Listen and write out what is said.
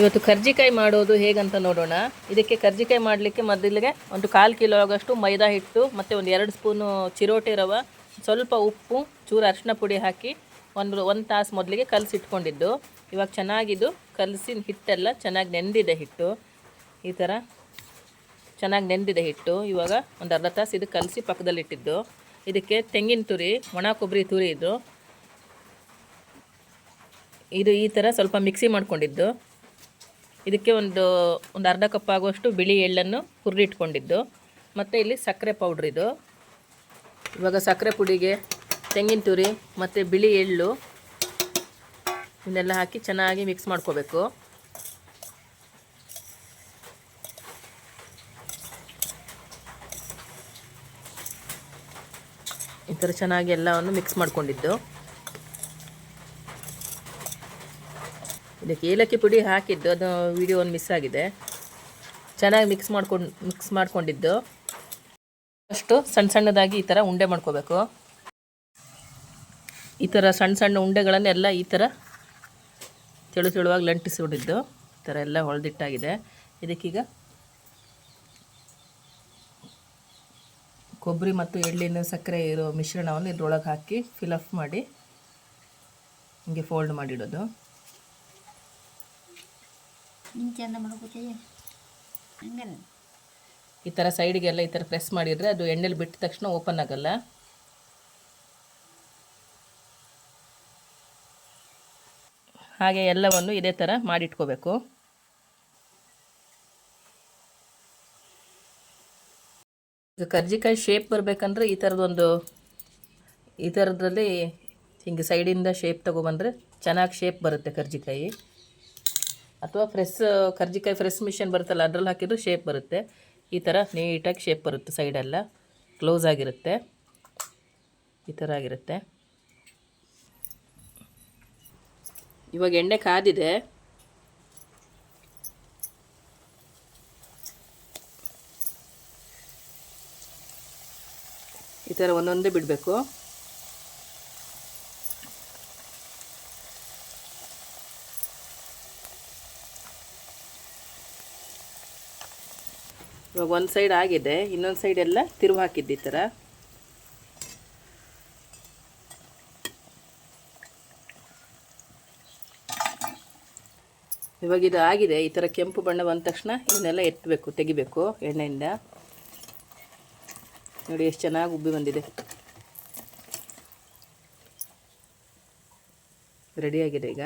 ಇವತ್ತು ಕರ್ಜಿಕಾಯಿ ಮಾಡೋದು ಹೇಗಂತ ನೋಡೋಣ. ಇದಕ್ಕೆ ಕರ್ಜಿಕಾಯಿ ಮಾಡಲಿಕ್ಕೆ ಮೊದಲಿಗೆ ಒಂದು ಕಾಲು ಕಿಲೋ ಆಗೋಷ್ಟು ಮೈದಾ ಹಿಟ್ಟು, ಮತ್ತು ಒಂದು ಎರಡು ಸ್ಪೂನು ಚಿರೋಟಿ ರವೆ, ಸ್ವಲ್ಪ ಉಪ್ಪು, ಚೂರು ಅರಿಶಿನ ಪುಡಿ ಹಾಕಿ ಒಂದು ಒಂದು ತಾಸು ಮೊದಲಿಗೆ ಕಲಸಿಟ್ಕೊಂಡಿದ್ದು. ಇವಾಗ ಚೆನ್ನಾಗಿದ್ದು ಕಲಸಿ ಹಿಟ್ಟೆಲ್ಲ ಚೆನ್ನಾಗಿ ನೆಂದಿದೆ ಹಿಟ್ಟು. ಈ ಥರ ಚೆನ್ನಾಗಿ ನೆಂದಿದೆ ಹಿಟ್ಟು. ಇವಾಗ ಒಂದು ಅರ್ಧ ತಾಸು ಇದು ಕಲಸಿ ಪಕ್ಕದಲ್ಲಿಟ್ಟಿದ್ದು. ಇದಕ್ಕೆ ತೆಂಗಿನ ತುರಿ, ಒಣ ಕೊಬ್ಬರಿ ತುರಿ ಇದು. ಇದು ಈ ಥರ ಸ್ವಲ್ಪ ಮಿಕ್ಸಿ ಮಾಡ್ಕೊಂಡಿದ್ದು. ಇದಕ್ಕೆ ಒಂದು ಒಂದು ಅರ್ಧ ಕಪ್ ಆಗುವಷ್ಟು ಬಿಳಿ ಎಳ್ಳನ್ನು ಹುರಿದಿಟ್ಕೊಂಡಿದ್ದು. ಮತ್ತು ಇಲ್ಲಿ ಸಕ್ಕರೆ ಪೌಡ್ರ್ ಇದು. ಇವಾಗ ಸಕ್ಕರೆ ಪುಡಿಗೆ ತೆಂಗಿನ ತುರಿ ಮತ್ತು ಬಿಳಿ ಎಳ್ಳು ಇದನ್ನೆಲ್ಲ ಹಾಕಿ ಚೆನ್ನಾಗಿ ಮಿಕ್ಸ್ ಮಾಡ್ಕೋಬೇಕು. ಈ ಥರ ಚೆನ್ನಾಗಿ ಎಲ್ಲವನ್ನು ಮಿಕ್ಸ್ ಮಾಡ್ಕೊಂಡಿದ್ದು. ಇದಕ್ಕೆ ಏಲಕ್ಕಿ ಪುಡಿ ಹಾಕಿದ್ದು, ಅದು ವಿಡಿಯೋ ಒಂದು ಮಿಸ್ ಆಗಿದೆ. ಚೆನ್ನಾಗಿ ಮಿಕ್ಸ್ ಮಾಡ್ಕೊಂಡು ಮಿಕ್ಸ್ ಮಾಡ್ಕೊಂಡಿದ್ದು. ಫಸ್ಟು ಸಣ್ಣ ಸಣ್ಣದಾಗಿ ಈ ಥರ ಉಂಡೆ ಮಾಡ್ಕೋಬೇಕು. ಈ ಥರ ಸಣ್ಣ ಸಣ್ಣ ಉಂಡೆಗಳನ್ನೆಲ್ಲ ಈ ಥರ ತೆಳು ತೆಳುವಾಗಿ ಲಂಟಿಸಿಬಿಟ್ಟಿದ್ದು. ಈ ಥರ ಎಲ್ಲ ಹೊಳೆದಿಟ್ಟಾಗಿದೆ. ಇದಕ್ಕೀಗ ಕೊಬ್ಬರಿ ಮತ್ತು ಎಳ್ಳಿನ ಸಕ್ಕರೆ ಇರೋ ಮಿಶ್ರಣವನ್ನು ಇದ್ರೊಳಗೆ ಹಾಕಿ ಫಿಲಪ್ ಮಾಡಿ, ಹಿಂಗೆ ಫೋಲ್ಡ್ ಮಾಡಿಡೋದು. ಈ ಥರ ಸೈಡಿಗೆಲ್ಲ ಈ ಥರ ಪ್ರೆಸ್ ಮಾಡಿದರೆ ಅದು ಎಣ್ಣೆಲಿ ಬಿಟ್ಟ ತಕ್ಷಣ ಓಪನ್ ಆಗಲ್ಲ. ಹಾಗೆ ಎಲ್ಲವನ್ನು ಇದೇ ಥರ ಮಾಡಿಟ್ಕೋಬೇಕು. ಈಗ ಕರ್ಜಿಕಾಯಿ ಶೇಪ್ ಬರಬೇಕಂದ್ರೆ ಈ ಥರದೊಂದು, ಈ ಥರದ್ರಲ್ಲಿ ಹಿಂಗೆ ಸೈಡಿಂದ ಶೇಪ್ ತೊಗೊಬಂದರೆ ಚೆನ್ನಾಗಿ ಶೇಪ್ ಬರುತ್ತೆ ಕರ್ಜಿಕಾಯಿ. ಅಥವಾ ಫ್ರೆಸ್ ಕರ್ಜಿಕಾಯಿ ಫ್ರೆಸ್ ಮಿಷನ್ ಬರುತ್ತಲ್ಲ, ಅದರಲ್ಲಿ ಹಾಕಿದ್ರೆ ಶೇಪ್ ಬರುತ್ತೆ. ಈ ಥರ ನೀಟಾಗಿ ಶೇಪ್ ಬರುತ್ತೆ ಸೈಡೆಲ್ಲ ಕ್ಲೋಸ್ ಆಗಿರುತ್ತೆ. ಈ ಥರ ಆಗಿರುತ್ತೆ. ಇವಾಗ ಎಣ್ಣೆ ಕಾದಿದೆ. ಈ ಥರ ಒಂದೊಂದೇ ಬಿಡಬೇಕು. ಇವಾಗ ಒಂದು ಸೈಡ್ ಆಗಿದೆ, ಇನ್ನೊಂದು ಸೈಡ್ ಎಲ್ಲ ತಿರುವು ಹಾಕಿದ್ದು ಈ ಥರ ಇವಾಗ ಇದು ಆಗಿದೆ, ಈ ಥರ ಕೆಂಪು ಬಣ್ಣ ಬಂದ ತಕ್ಷಣ ಇವನ್ನೆಲ್ಲ ಎತ್ತಬೇಕು ತೆಗಿಬೇಕು ಎಣ್ಣೆಯಿಂದ. ನೋಡಿ ಎಷ್ಟು ಚೆನ್ನಾಗಿ ಉಬ್ಬಿ ಬಂದಿದೆ. ರೆಡಿಯಾಗಿದೆ ಈಗ.